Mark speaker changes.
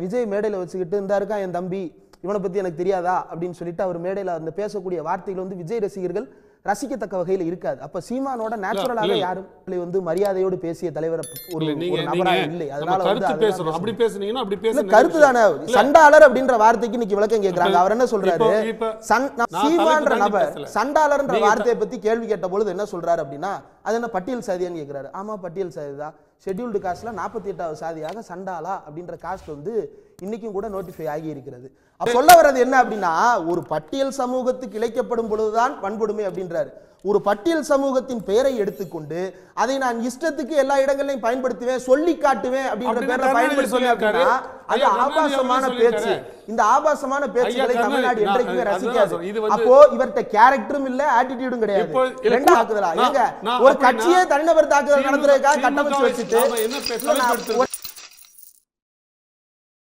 Speaker 1: விஜய் மேடையில வச்சுக்கிட்டு இந்த இருக்கான் என் தம்பி இவனை பத்தி எனக்கு தெரியாதா? அப்படின்னு சொல்லிட்டு அவர் மேடையில அந்த பேசக்கூடிய வார்த்தைகள் வந்து விஜய் ரசிகர்கள் ரசிக்கத்தக்க வகையில இருக்காது. அப்ப சீமானோட நேச்சுரலாக. யாரும் வந்து மரியாதையோடு பேசிய தலைவர் ஒரு நபரா இல்லை. அதனால வந்து
Speaker 2: அப்படி. பேசுனீங்கன்னா அப்படி பேசுங்க
Speaker 1: கருத்து தானே. சண்டாளர் அப்படின்ற வார்த்தைக்கு இன்னைக்கு விளக்கம் கேக்குறாங்க. அவர் என்ன சொல்றாரு? சீமான்ற நபர். சண்டாளர்ன்ற வார்த்தையை பத்தி கேள்வி கேட்ட பொழுது என்ன சொல்றாரு அப்படின்னா அது என்ன பட்டியல் சாதியான்னு கேக்குறாரு. ஆமா பட்டியல் சாதி தான் ஷெட்யூல்டு காஸ்ட்ல நாற்பத்தி எட்டாவது சாதியாக சண்டாலா அப்படின்ற காஸ்ட் வந்து இன்னைக்கும் கூட நோட்டிஃபை ஆகி இருக்கிறது. அப்ப சொல்ல வர்றது என்ன அப்படின்னா ஒரு பட்டியல் சமூகத்துக்கு இழைக்கப்படும் பொழுதுதான் வன்கொடுமை அப்படின்றாரு. ஒரு பட்டியல் சமூகத்தின் பெயரை எடுத்துக்கொண்டு அதை நான் இஷ்டத்துக்கு எல்லா இடங்களையும் பயன்படுத்துவேன் சொல்லி காட்டுவேன் அப்படின்ற பேர்ல
Speaker 2: சொல்லியிருக்காரு.
Speaker 1: அது ஆபாசமான பேச்சு. இந்த ஆபாசமான
Speaker 2: கருணாநிதி,
Speaker 1: தமிழ்நாடு என்றைக்குமே ரசிக்காது. அப்போ இவர்ட்ட கேரக்டரும் இல்ல ஆட்டிடியூடும் கிடையாது. ரெண்டா ஆக்குதலா
Speaker 2: நான்-
Speaker 1: ஏங்க ஒரு கட்சியே தனிநபர் தாக்குதல் நடத்துறதுக்காக கட்டமைச்சு வச்சுட்டு